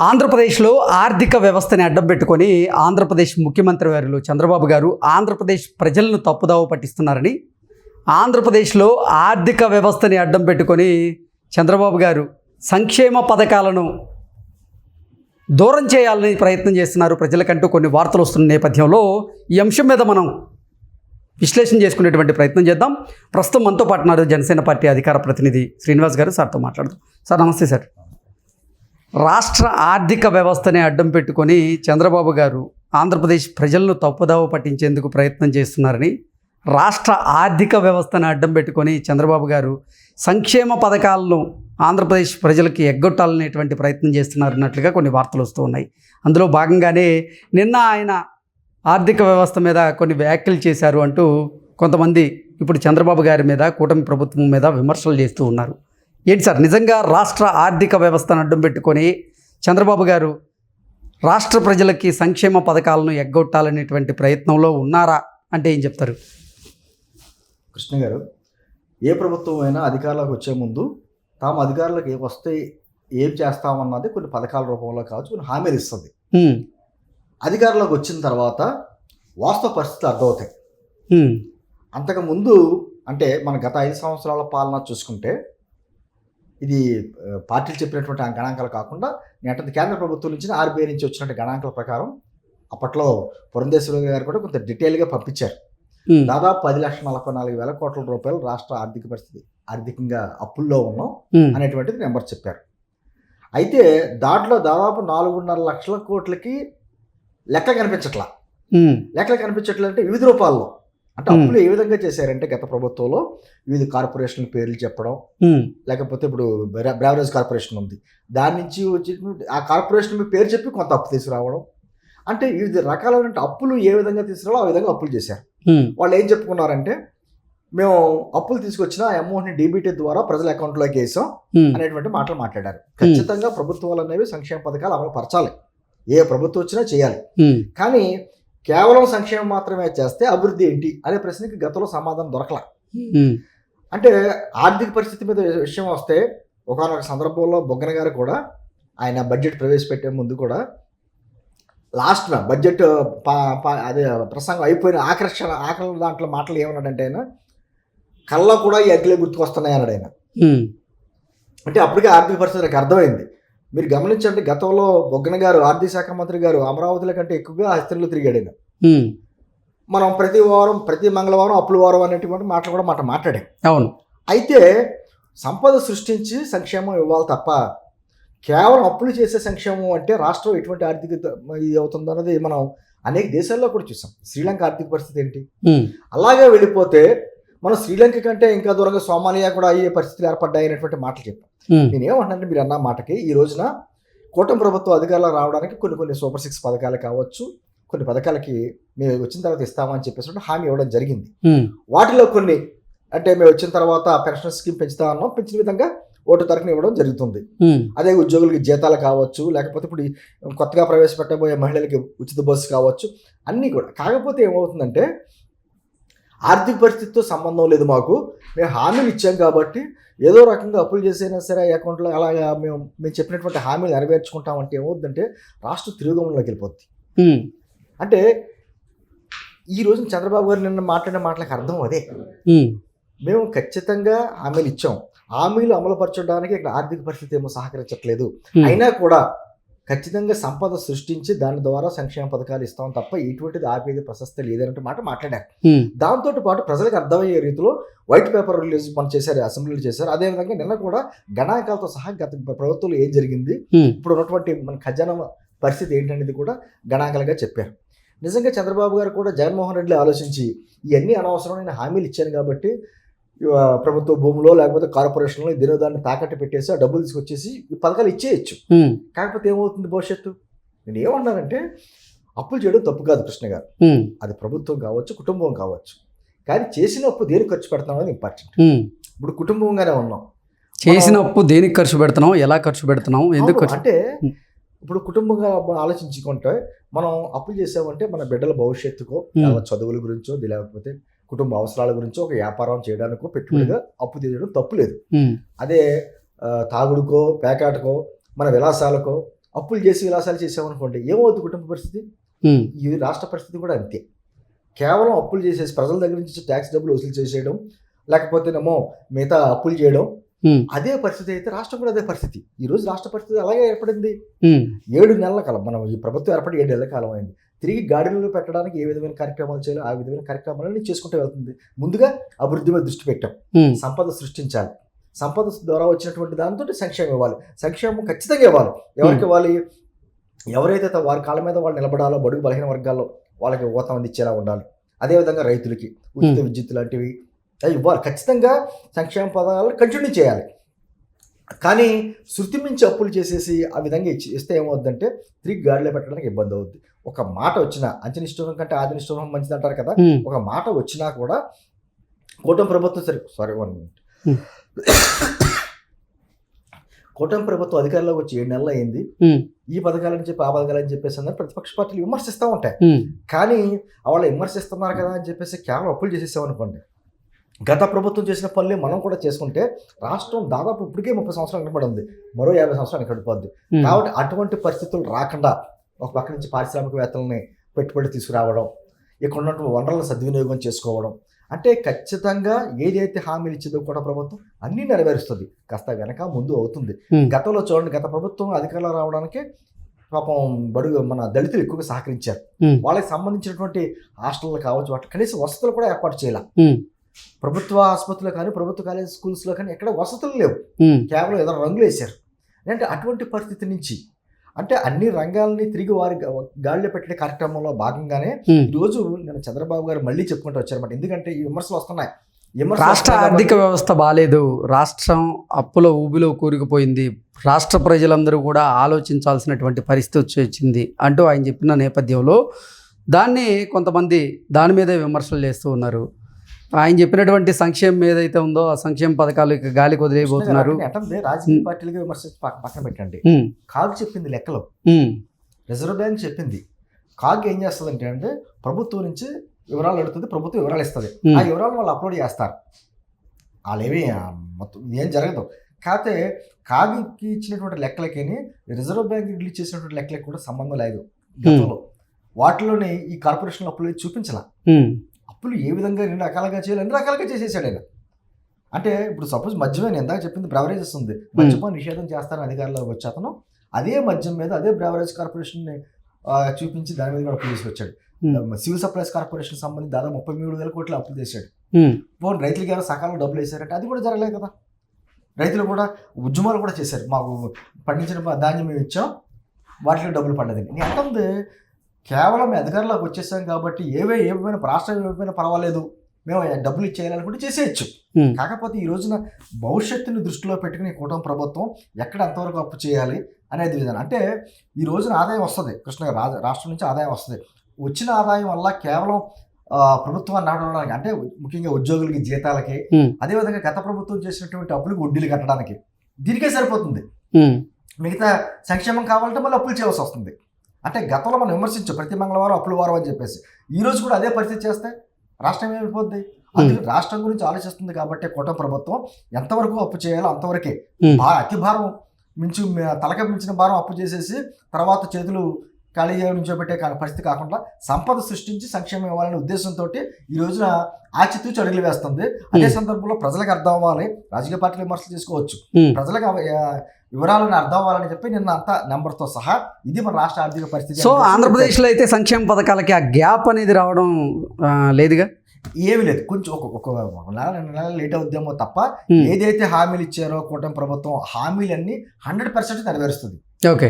ఆంధ్రప్రదేశ్లో ఆర్థిక వ్యవస్థని అడ్డం పెట్టుకొని ఆంధ్రప్రదేశ్ ముఖ్యమంత్రి వారిలో చంద్రబాబు గారు ఆంధ్రప్రదేశ్ ప్రజలను తప్పుదావ పట్టిస్తున్నారని ఆంధ్రప్రదేశ్లో ఆర్థిక వ్యవస్థని అడ్డం పెట్టుకొని చంద్రబాబు గారు సంక్షేమ పథకాలను దూరం చేయాలని ప్రయత్నం చేస్తున్నారు. ప్రజలకంటూ కొన్ని వార్తలు వస్తున్న నేపథ్యంలో ఈ అంశం మీద మనం విశ్లేషణ చేసుకునేటువంటి ప్రయత్నం చేద్దాం. ప్రస్తుతం మనతో పాటు జనసేన పార్టీ అధికార ప్రతినిధి శ్రీనివాస్ గారు సార్తో మాట్లాడుతాం సార్ నమస్తే సార్. రాష్ట్ర ఆర్థిక వ్యవస్థని అడ్డం పెట్టుకొని చంద్రబాబు గారు ఆంధ్రప్రదేశ్ ప్రజలను తప్పుదావ పట్టించేందుకు ప్రయత్నం చేస్తున్నారని రాష్ట్ర ఆర్థిక వ్యవస్థను అడ్డం పెట్టుకొని చంద్రబాబు గారు సంక్షేమ పథకాలను ఆంధ్రప్రదేశ్ ప్రజలకి ఎగ్గొట్టాలనేటువంటి ప్రయత్నం చేస్తున్నారన్నట్లుగా కొన్ని వార్తలు వస్తూ ఉన్నాయి. అందులో భాగంగానే నిన్న ఆయన ఆర్థిక వ్యవస్థ మీద కొన్ని వ్యాఖ్యలు చేశారు అంటూ కొంతమంది ఇప్పుడు చంద్రబాబు గారి మీద కూటమి ప్రభుత్వం మీద విమర్శలు చేస్తూ ఉన్నారు. ఏంటి సార్ నిజంగా రాష్ట్ర ఆర్థిక వ్యవస్థను అడ్డం పెట్టుకొని చంద్రబాబు గారు రాష్ట్ర ప్రజలకి సంక్షేమ పథకాలను ఎగ్గొట్టాలనేటువంటి ప్రయత్నంలో ఉన్నారా అంటే ఏం చెప్తారు? కృష్ణ గారు ఏ ప్రభుత్వం అయినా అధికారంలోకి వచ్చే ముందు తాము అధికారులకు ఏ వస్తే ఏం చేస్తామన్నది కొన్ని పథకాల రూపంలో కావచ్చు కొన్ని హామీలు ఇస్తుంది. అధికారంలోకి వచ్చిన తర్వాత వాస్తవ పరిస్థితులు అర్థమవుతాయి. అంతకుముందు అంటే మన గత ఐదు సంవత్సరాల పాలన చూసుకుంటే ఇది పార్టీలు చెప్పినటువంటి ఆ గణాంకాలు కాకుండా నేటి కేంద్ర ప్రభుత్వం నుంచి ఆర్బీఐ నుంచి వచ్చినటువంటి గణాంకాల ప్రకారం అప్పట్లో పురంధేశ్వరి గారు కూడా కొంత డీటెయిల్గా పంపించారు. దాదాపు పది లక్షల నలభై నాలుగు వేల కోట్ల రూపాయలు రాష్ట్ర ఆర్థిక పరిస్థితి ఆర్థికంగా అప్పుల్లో ఉన్నాం అనేటువంటిది నెంబర్ చెప్పారు. అయితే దాంట్లో దాదాపు నాలుగున్నర లక్షల కోట్లకి లెక్క కనిపించట్లా. లెక్కలు కనిపించట్లేదు అంటే వివిధ రూపాల్లో. అంటే. అప్పులు ఏ విధంగా చేశారంటే గత ప్రభుత్వంలో వివిధ కార్పొరేషన్ల పేర్లు చెప్పడం లేకపోతే ఇప్పుడు బ్రా- బ్రావరేజ్ కార్పొరేషన్ ఉంది. దాని నుంచి వచ్చి ఆ కార్పొరేషన్ పేరు చెప్పి కొంత అప్పు తీసుకురావడం. అంటే వివిధ రకాలైన అప్పులు ఏ విధంగా తీసుకురావో ఆ విధంగా అప్పులు చేశారు. వాళ్ళు ఏం చెప్పుకున్నారంటే మేము అప్పులు తీసుకొచ్చిన అమౌంట్ని డీబీటీ ద్వారా ప్రజల అకౌంట్లోకి వేసాం అనేటువంటి మాటలు మాట్లాడారు. ఖచ్చితంగా ప్రభుత్వాలు అనేవి సంక్షేమ పథకాలు అమలు పరచాలి. ఏ ప్రభుత్వం వచ్చినా చేయాలి. కానీ కేవలం సంక్షేమం మాత్రమే చేస్తే అభివృద్ధి ఏంటి అనే ప్రశ్నకి గతంలో సమాధానం దొరకల. అంటే ఆర్థిక పరిస్థితి మీద విషయం వస్తే ఒకనొక సందర్భంలో బొగ్గన గారు కూడా ఆయన బడ్జెట్ ప్రవేశపెట్టే ముందు కూడా లాస్ట్న బడ్జెట్ అదే ప్రసంగం అయిపోయిన ఆకర్షణ ఆకలి దాంట్లో మాటలు ఏమన్నాడంటే ఆయన కళ్ళ కూడా ఈ అగ్గిలే గుర్తుకొస్తున్నాయి అన్నాడు ఆయన అంటే అప్పటికే ఆర్థిక పరిస్థితి నాకు అర్థమైంది. మీరు గమనించండి గతంలో బొగ్గన గారు ఆర్థిక శాఖ మంత్రి గారు అమరావతిల కంటే ఎక్కువగా హస్తిలో తిరిగాడు మనం ప్రతి వారం ప్రతి మంగళవారం అప్పుల వారం అనేటువంటి మాటలు కూడా మాట మాట్లాడాం. అవును. అయితే సంపద సృష్టించి సంక్షేమం ఇవ్వాలి తప్ప కేవలం అప్పులు చేసే సంక్షేమం అంటే రాష్ట్రం ఎటువంటి ఆర్థిక ఇది అవుతుందో అన్నది మనం అనేక దేశాల్లో కూడా చూసాం. శ్రీలంక ఆర్థిక పరిస్థితి ఏంటి? అలాగే వెళ్ళిపోతే మనం శ్రీలంక కంటే ఇంకా దూరంగా సోమాలియా కూడా అయ్యే పరిస్థితులు ఏర్పడ్డాయి అనేటువంటి మాటలు చెప్పాం. ఉమ్, నేను ఏమంటానంటే మీరు అన్న మాటకి ఈ రోజున కూటమి ప్రభుత్వం అధికారంలో రావడానికి కొన్ని కొన్ని సూపర్ సిక్స్ పథకాలు కావచ్చు కొన్ని పథకాలకి మేము వచ్చిన తర్వాత ఇస్తామని చెప్పేసి హామీ ఇవ్వడం జరిగింది. వాటిలో కొన్ని అంటే మేము వచ్చిన తర్వాత పెన్షన్ స్కీమ్ పెంచుతా ఉన్నాం పెంచిన విధంగా ఓటు తరఫున ఇవ్వడం జరుగుతుంది. అదే ఉద్యోగులకి జీతాలు కావచ్చు లేకపోతే ఇప్పుడు కొత్తగా ప్రవేశపెట్టబోయే మహిళలకి ఉచిత బస్సు కావచ్చు అన్నీ కూడా. కాకపోతే ఏమవుతుందంటే ఆర్థిక పరిస్థితితో సంబంధం లేదు మాకు. మేము హామీలు ఇచ్చాం కాబట్టి ఏదో రకంగా అప్పులు చేసైనా సరే అకౌంట్లో అలాగా మేము మేము చెప్పినటువంటి హామీలు నెరవేర్చుకుంటామంటే ఏమవుతుందంటే రాష్ట్రం తిరుగుగమనంలోకి వెళ్ళిపోద్ది. అంటే ఈ రోజు చంద్రబాబు గారు నిన్న మాట్లాడిన మాటలకు అర్థం అదే. మేము ఖచ్చితంగా హామీలు ఇచ్చాం. హామీలు అమలుపరచడానికి ఇక్కడ ఆర్థిక పరిస్థితి ఏమో సహకరించట్లేదు. అయినా కూడా ఖచ్చితంగా సంపద సృష్టించి దాని ద్వారా సంక్షేమ పథకాలు ఇస్తాం తప్ప ఎటువంటిది ఆపేది ప్రశస్తి లేదన్నట్టు మాట మాట్లాడారు. దాంతో పాటు ప్రజలకు అర్థమయ్యే రీతిలో వైట్ పేపర్ రిలీజ్ మనం చేశారు అసెంబ్లీలో చేశారు. అదేవిధంగా నిన్న కూడా గణాంకాలతో సహా గత ప్రభుత్వంలో ఏం జరిగింది? ఇప్పుడు ఉన్నటువంటి మన ఖజానా పరిస్థితి ఏంటనేది కూడా గణాంకాలుగా చెప్పారు. నిజంగా చంద్రబాబు గారు కూడా జగన్మోహన్ రెడ్డి ఆలోచించి ఇవన్నీ అనవసరమైన హామీలు ఇచ్చాను కాబట్టి ప్రభుత్వ భూములో లేకపోతే కార్పొరేషన్లో దినోదాన్ని తాకట్టు పెట్టేసి ఆ డబ్బులు తీసుకొచ్చేసి ఈ పథకాలు ఇచ్చేయచ్చు. కాకపోతే ఏమవుతుంది భవిష్యత్తు? నేను ఏమన్నానంటే అప్పులు చేయడం తప్పు కాదు కృష్ణ గారు. అది ప్రభుత్వం కావచ్చు కుటుంబం కావచ్చు. కానీ చేసిన అప్పు దేనికి ఖర్చు పెడతాం అనేది ఇంపార్టెంట్. ఇప్పుడు కుటుంబంగానే ఉన్నాం. చేసిన అప్పు దేనికి ఖర్చు పెడుతున్నాం ఎలా ఖర్చు పెడుతున్నాం ఎందుకు అంటే. ఇప్పుడు కుటుంబంగా ఆలోచించుకుంటే మనం అప్పులు చేసామంటే మన బిడ్డల భవిష్యత్తుకో చదువుల గురించో లేకపోతే కుటుంబ అవసరాల గురించో ఒక వ్యాపారం చేయడానికో పెట్టుబడిగా అప్పు తీయడం తప్పు లేదు అదే తాగుడుకో పేకాటకో మన విలాసాలకో అప్పులు చేసి విలాసాలు చేసామనుకోండి ఏమవుతుంది కుటుంబ పరిస్థితి? ఈ రాష్ట్ర పరిస్థితి కూడా అంతే. కేవలం అప్పులు చేసేసి ప్రజల దగ్గర నుంచి ట్యాక్స్ డబ్బులు వసూలు చేసేయడం లేకపోతేనేమో మిగతా అప్పులు చేయడం అదే పరిస్థితి అయితే రాష్ట్రం కూడా అదే పరిస్థితి. ఈ రోజు రాష్ట్ర పరిస్థితి అలాగే ఏర్పడింది. ఏడు నెలల కాలం మనం ఈ ప్రభుత్వం ఏర్పడి ఏడు నెలల కాలం అయింది. తిరిగి గాడిలో పెట్టడానికి ఏ విధమైన కార్యక్రమాలు చేయాలో ఆ విధమైన కార్యక్రమాలను చేసుకుంటూ వెళ్తుంది. ముందుగా అభివృద్ధి మీద దృష్టి పెట్టాం. సంపద సృష్టించాలి. సంపద ద్వారా వచ్చినటువంటి దాంతో సంక్షేమం ఇవ్వాలి. సంక్షేమం ఖచ్చితంగా ఇవ్వాలి. ఎవరికి ఇవ్వాలి ఎవరైతే వారి కాళ్ళ మీద వాళ్ళు నిలబడాలో బడుగు బలహీన వర్గాల్లో వాళ్ళకి ఊతం అందించేలా ఉండాలి. అదేవిధంగా రైతులకి ఉచిత. విద్యుత్ లాంటివి అవి ఇవ్వాలి. ఖచ్చితంగా సంక్షేమ పదాలు కంటిన్యూ చేయాలి. కానీ శృతి మించి అప్పులు చేసేసి ఆ విధంగా ఇచ్చి ఇస్తే ఏమవుద్దంటే తిరిగి గాడిలో పెట్టడానికి ఇబ్బంది అవుద్ది. ఒక మాట వచ్చినా అంచనిష్టం కంటే ఆదినిష్టం మంచిది అంటారు కదా ఒక మాట వచ్చినా కూడా కూటమి ప్రభుత్వం సరే సారీ వన్ మినిట్. కూటమి ప్రభుత్వం అధికారంలోకి వచ్చి ఏడు నెలలు అయింది. ఈ పథకాలని చెప్పి ఆ పథకాలని చెప్పేసి అందరూ ప్రతిపక్ష పార్టీలు విమర్శిస్తూ ఉంటాయి. కానీ వాళ్ళు విమర్శిస్తున్నారు కదా అని చెప్పేసి కేవలం అప్పులు చేసేసామనుకోండి గత ప్రభుత్వం చేసిన పనులే మనం కూడా చేసుకుంటే రాష్ట్రం దాదాపు ఇప్పటికే ముప్పై సంవత్సరాలు వెనకబడి ఉంది. మరో యాభై సంవత్సరాలు వెనకబడిపోద్ది ఉమ్, కాబట్టి అటువంటి పరిస్థితులు రాకుండా ఒక పక్క నుంచి పారిశ్రామికవేత్తలని పెట్టుబడి తీసుకురావడం ఇక్కడ ఉన్నటువంటి వనరులను సద్వినియోగం చేసుకోవడం. అంటే ఖచ్చితంగా ఏదైతే హామీలు ఇచ్చిందో కూడా ప్రభుత్వం అన్నీ నెరవేరుస్తుంది. కాస్త వెనక ముందు అవుతుంది. గతంలో చూడండి గత ప్రభుత్వం అధికారంలో రావడానికి పాపం బడుగు మన దళితులు ఎక్కువగా సహకరించారు. వాళ్ళకి సంబంధించినటువంటి హాస్టళ్ళు కావచ్చు వాటి కనీసం వసతులు కూడా ఏర్పాటు చేయాలి. ప్రభుత్వ ఆసుపత్రులు కానీ ప్రభుత్వ కాలేజ్ స్కూల్స్లో కానీ ఎక్కడ వసతులు లేవు. కేవలం ఏదో రంగులు వేశారు. అంటే అటువంటి పరిస్థితి నుంచి అంటే అన్ని రంగాలని తిరిగి వారి గా- గాడిలో పెట్టే కార్యక్రమంలో భాగంగానే. ఈరోజు నేను చంద్రబాబు గారు మళ్ళీ చెప్పుకుంటూ వచ్చారన్నమాట. ఎందుకంటే ఈ విమర్శలు వస్తున్నాయి. రాష్ట్ర ఆర్థిక వ్యవస్థ బాగాలేదు రాష్ట్రం అప్పుల ఊబిలో కూరుకుపోయింది. రాష్ట్ర ప్రజలందరూ కూడా ఆలోచించాల్సినటువంటి పరిస్థితి వచ్చి వచ్చింది అంటూ ఆయన చెప్పిన నేపథ్యంలో దాన్ని కొంతమంది దాని మీదే విమర్శలు చేస్తూ ఉన్నారు. ఆయన చెప్పినటువంటి సంక్షేమం ఏదైతే ఉందో ఆ సంక్షేమ పథకాలు ఇక గాలికి వదిలేయబోతున్నారు. అంటే రాజకీయ పార్టీలుగా విమర్శ పక్క- పక్కన పెట్టండి. కాగ్ చెప్పింది లెక్కలు. రిజర్వ్ బ్యాంక్ చెప్పింది. కాగ్ ఏం చేస్తుంది అంటే ప్రభుత్వం నుంచి వివరాలు అడుగుతుంది ప్రభుత్వం వివరాలు ఇస్తుంది. ఆ వివరాలు వాళ్ళు అప్లోడ్ చేస్తారు. వాళ్ళేమి మొత్తం ఏం జరగదు. కాకపోతే కాగికి ఇచ్చినటువంటి లెక్కలకి రిజర్వ్ బ్యాంక్ రిలీజ్ చేసినటువంటి లెక్కలకి కూడా సంబంధం లేదు గతంలో. వాటిలోనే ఈ కార్పొరేషన్ అప్పులు చూపించాల. అప్పులు ఏ విధంగా రెండు రకాలుగా చేయాలి? అన్ని రకాలుగా చేసేసాడు ఆయన. అంటే ఇప్పుడు సపోజ్ మద్యమే నేను ఇందాక చెప్పింది బ్రవరేజెస్ ఉంది మద్యపాన నిషేధం చేస్తారని అధికారంలోకి వచ్చి అతను అదే మద్యం మీద అదే బ్రవరేజ్ కార్పొరేషన్ చూపించి దాని మీద కూడా తీసుకొచ్చాడు. ఉమ్, సివిల్ సప్లైస్ కార్పొరేషన్ సంబంధించి దాదాపు ముప్పై మూడు వేల కోట్లు అప్పులు చేశాడు ఉమ్, పోనీ రైతులకి ఏమైనా సకాలంలో డబ్బులు వేశారంటే అది కూడా జరగలేదు కదా. రైతులు కూడా ఉద్యమాలు కూడా చేశారు. మాకు పండించిన ధాన్యం మేము ఇచ్చాం వాటిలో డబ్బులు పడ్డదని నేను అంటుంది కేవలం అధికారంలోకి వచ్చేసాం కాబట్టి ఏవే ఏమైనా రాష్ట్రం ఏమైనా పర్వాలేదు మేము డబ్బులు ఇచ్చేయాలనుకుంటే చేసేయచ్చు. ఉమ్. కాకపోతే ఈ రోజున భవిష్యత్తుని దృష్టిలో పెట్టుకుని కూటమి ప్రభుత్వం ఎక్కడ ఎంతవరకు అప్పు చేయాలి అనేది విధానం. అంటే ఈ రోజున ఆదాయం వస్తుంది కృష్ణ రాష్ట్రం నుంచి ఆదాయం వస్తుంది. వచ్చిన ఆదాయం వల్ల కేవలం ప్రభుత్వాన్ని నడవడానికి అంటే ముఖ్యంగా ఉద్యోగులకి జీతాలకి అదేవిధంగా గత ప్రభుత్వం చేసినటువంటి అప్పులకు వడ్డీలు కట్టడానికి దీనికే సరిపోతుంది. మిగతా సంక్షేమం కావాలంటే మళ్ళీ అప్పులు చేయవలసి వస్తుంది. అంటే గతంలో మనం విమర్శించాం ప్రతి మంగళవారం అప్పుల వారం అని చెప్పేసి. ఈ రోజు కూడా అదే పరిస్థితి చేస్తే రాష్ట్రం ఏమైపోద్ది? అందుకే రాష్ట్రం గురించి ఆలోచిస్తుంది కాబట్టి కూటమి ప్రభుత్వం ఎంతవరకు అప్పు చేయాలో అంతవరకే. అతి భారం మించి తలక మించిన భారం అప్పు చేసేసి తర్వాత చేతులు ఖాళీగా నుంచోబెట్టే పరిస్థితి కాకుండా సంపద సృష్టించి సంక్షేమం ఇవ్వాలనే ఉద్దేశంతో ఈ రోజున ఆచితూచి అడుగులు వేస్తుంది. అదే. సందర్భంలో ప్రజలకు అర్థం అవ్వాలి. రాజకీయ పార్టీలు విమర్శలు చేసుకోవచ్చు. ప్రజలకు వివరాలను అర్థం అవ్వాలని చెప్పి నిన్న అంతా నెంబర్తో సహా ఇది మన రాష్ట్ర ఆర్థిక పరిస్థితి సో ఆంధ్రప్రదేశ్లో అయితే సంక్షేమ పథకాలకి ఆ గ్యాప్ అనేది రావడం లేదుగా? ఏమీ లేదు. కొంచెం ఒక నెల రెండు నెలలు లేట్ అవుద్దేమో తప్ప ఏదైతే హామీలు ఇచ్చారో కూటమి ప్రభుత్వం హామీలన్నీ hundred percent నెరవేరుస్తుంది. Okay.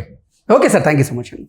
Okay sir. Thank you so much అండి.